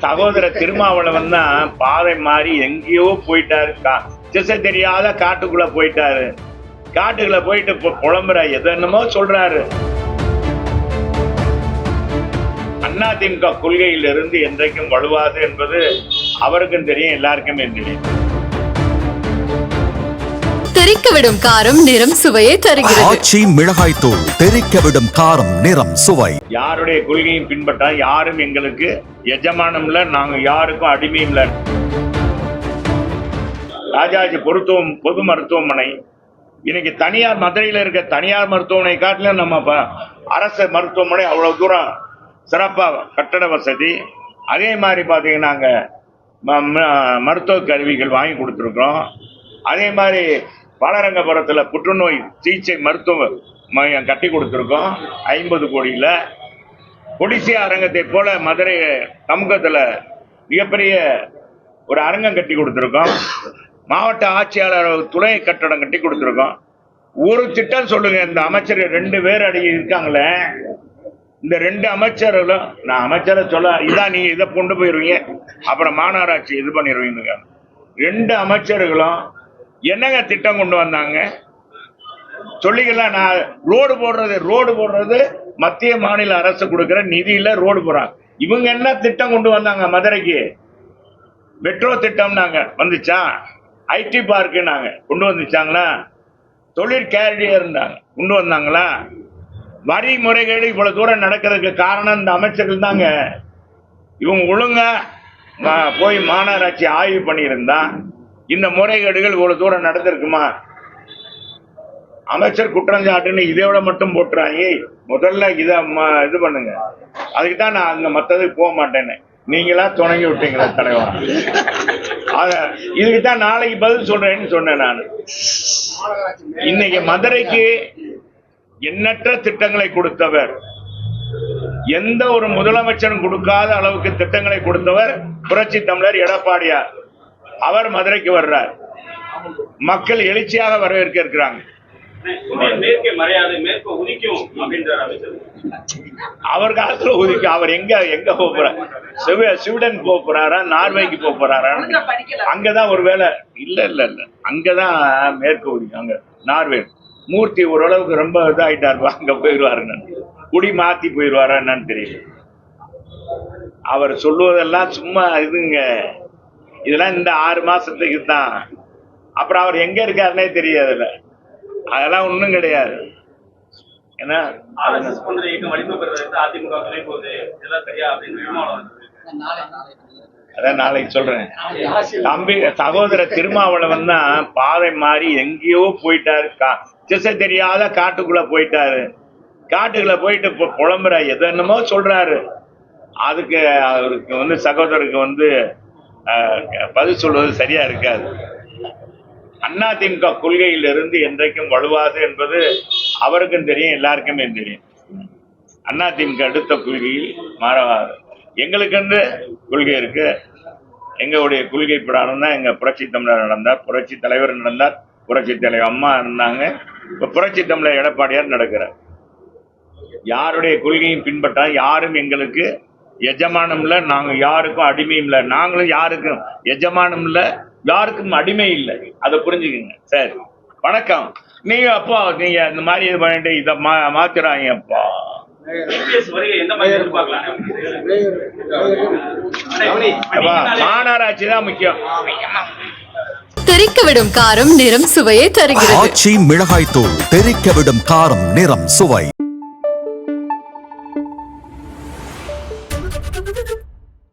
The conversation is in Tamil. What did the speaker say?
சகோதர திருமாவளவன் தான் பாதை மாறி எங்கேயோ போயிட்டாரு. கா- திசை தெரியாத காட்டுக்குள்ள போயிட்டாரு. காட்டுக்குள்ள போயிட்டு புலம்புற எது என்னமோ சொல்றாரு. அதிமுக கொள்கையிலிருந்து என்றைக்கும் வலுவாது என்பது அவருக்கும் தெரியும் எல்லாருக்குமே தெரியும். தெறிக்கவிடும் காரம் நிறம் சுவையை தருகிறது. ஆச்சி மிளகாய் தூள் தெறிக்க விடும் காரம் நிறம் சுவை. யாருடைய கொள்கையும் பின்பற்றா யாரும் எங்களுக்கு எஜமானம் இல்ல நாங்க யாருக்கும் அடிமையும் இல்ல. ராஜாஜி பொருத்துவம் பொது மருத்துவமனை. இன்னைக்கு தனியார் மதுரையில் இருக்க தனியார் மருத்துவமனை காட்டிலும் நம்ம ப- அரசு மருத்துவமனை அவ்வளவு தூரம் சிறப்பா கட்டட வசதி. அதே மாதிரி பார்த்தீங்கன்னாங்க மருத்துவ கருவிகள் வாங்கி கொடுத்துருக்கோம் அதே மாதிரி பாலரங்கபுரத்தில் புற்றுநோய் சிகிச்சை மருத்துவ மையம் கட்டி கொடுத்துருக்கோம். ஐம்பது கோடியில். கொடிசியா அரங்கத்தை போல மதுரை சமூகத்தில் மிகப்பெரிய ஒரு அரங்கம் கட்டி கொடுத்துருக்கோம். மாவட்ட ஆட்சியாளர் துணை கட்டடம் கட்டி கொடுத்துருக்கோம். ஒரு திட்டம் சொல்லுங்க இந்த அமைச்சர் ரெண்டு பேர் அடி இருக்காங்களே. இந்த ரெண்டு அமைச்சர்களும் நான் அமைச்சரை சொல்ல இதான் நீங்க இதை கொண்டு போயிருவீங்க. அப்புறம் மாநகராட்சி இது பண்ணிடுவீங்க ரெண்டு அமைச்சர்களும் என்னங்க திட்டம் கொண்டு வந்தாங்க? சொல்லிக்கலாம் நான் ரோடு போடுறது ரோடு போடுறது மத்திய மாநில அரசு கொடுக்கிற நிதியில ரோடு போறாங்க இவங்க என்ன திட்டம் கொண்டு வந்தாங்க மதுரைக்கு? மெட்ரோ திட்டம் நாங்க வந்துச்சா? ஐடி பார்க்கு நாங்க கொண்டு வந்துச்சாங்களா? தொழில் கேரியர் இருந்தாங்க கொண்டு வந்தாங்களா? வரி முறைகேடு இவ்வளவு தூரம் நடக்கிறதுக்கு காரணம் இந்த அமைச்சர்கள் தாங்க. இவங்க ஒழுங்கா போய் மாநகராட்சி ஆய்வு பண்ணியிருந்தா இந்த முறைகேடுகள் இவ்வளவு தூரம் நடந்திருக்குமா? அமைச்சர் குற்றஞ்சாட்டுன்னு இதோட மட்டும் போட்டுறாங்க முதல்ல இத இது பண்ணுங்க. அதுக்கு தான் நான் அங்க மத்ததுக்கு போக மாட்டேன்னு. நீங்களா துணங்கி விட்டீங்களா தலைவா? இதுக்கு தான் நாளைக்கு பதில் சொல்றேன்னு சொன்னேன் நான். இன்னைக்கு மதுரைக்கு எண்ணற்ற திட்டங்களை கொடுத்தவர் எந்த ஒரு முதலமைச்சரும் கொடுக்காத அளவுக்கு திட்டங்களை கொடுத்தவர் புரட்சி தமிழர் எடப்பாடியார். அவர் மதுரைக்கு வர்றார். மக்கள் எழுச்சியாக வரவேற்க இருக்கிறாங்க. உதிக்கும் அவர் காலத்துல ஒதுக்கி அவர் எங்க எங்க போறார்? ஸ்வீடன் போறாரா? நார்வேக்கு போறாரா? அங்கதான் ஒருவேளை இல்ல இல்ல இல்ல. அங்கதான் மேற்கு ஒதுக்கி அங்க நார்வே. மூர்த்தி ஓரளவுக்கு ரொம்ப இதாயிட்டாரு. அங்க போயிடுவாருன்னு குடி மாத்தி போயிடுவாரா என்னன்னு தெரியல. அவர் சொல்லுவதெல்லாம் சும்மா இதுங்க. இதெல்லாம் இந்த ஆறு மாசத்துக்கு தான். அப்புறம் அவர் எங்க இருக்காருன்னே தெரியாதுல்ல. அதெல்லாம் ஒண்ணும் கிடையாது. ஏன்னா அதான் நாளைக்கு சொல்றேன். தம்பி சகோதர திருமாவளவன் தான் பாதை மாறி எங்கேயோ போயிட்டாரு. கா- திசை தெரியாத காட்டுக்குள்ள போயிட்டாரு. காட்டுக்குள்ள போயிட்டு புலம்புற எது என்னமோ சொல்றாரு. அதுக்கு அவருக்கு வந்து சகோதரருக்கு வந்து பதில் சொல்வது சரியா இருக்காது. அதிமுக கொள்கையிலிருந்து என்றைக்கும் வலுவாது என்பது அவருக்கும் தெரியும் எல்லாருக்குமே தெரியும். அதிமுக அடுத்த கொள்கையில் மாறவாது எங்களுக்கென்று கொள்கை இருக்கு. எங்களுடைய கொள்கை பிரகாரம் தான் எங்க புரட்சி தமிழர் நடந்தார் புரட்சி தலைவர் நடந்தார் புரட்சி தலைவர் அம்மா இருந்தாங்க. இப்ப புரட்சி தமிழர் எடப்பாடியார் நடக்கிறார். யாருடைய கொள்கையும் பின்பற்றால் யாரும் எங்களுக்கு எஜமானம் இல்ல நாங்க யாருக்கும் அடிமையும் இல்ல. நாங்களும் யாருக்கும் எஜமானம் இல்ல யாருக்கும் அடிமை இல்லை. அதை புரிஞ்சுக்குங்க. சரி. வணக்கம். நீங்க அப்பா நீங்க இந்த மாதிரி இது பண்ணிட்டு இதை மா மாத்துறாங்க அப்பா. மாநகராட்சி தான் முக்கியம். தெறிக்கவிடும் காரம் நிறம் சுவையை தருகிறது. ஆச்சி மிளகாய் தூள் தெறிக்க விடும் காரம் நிறம் சுவை.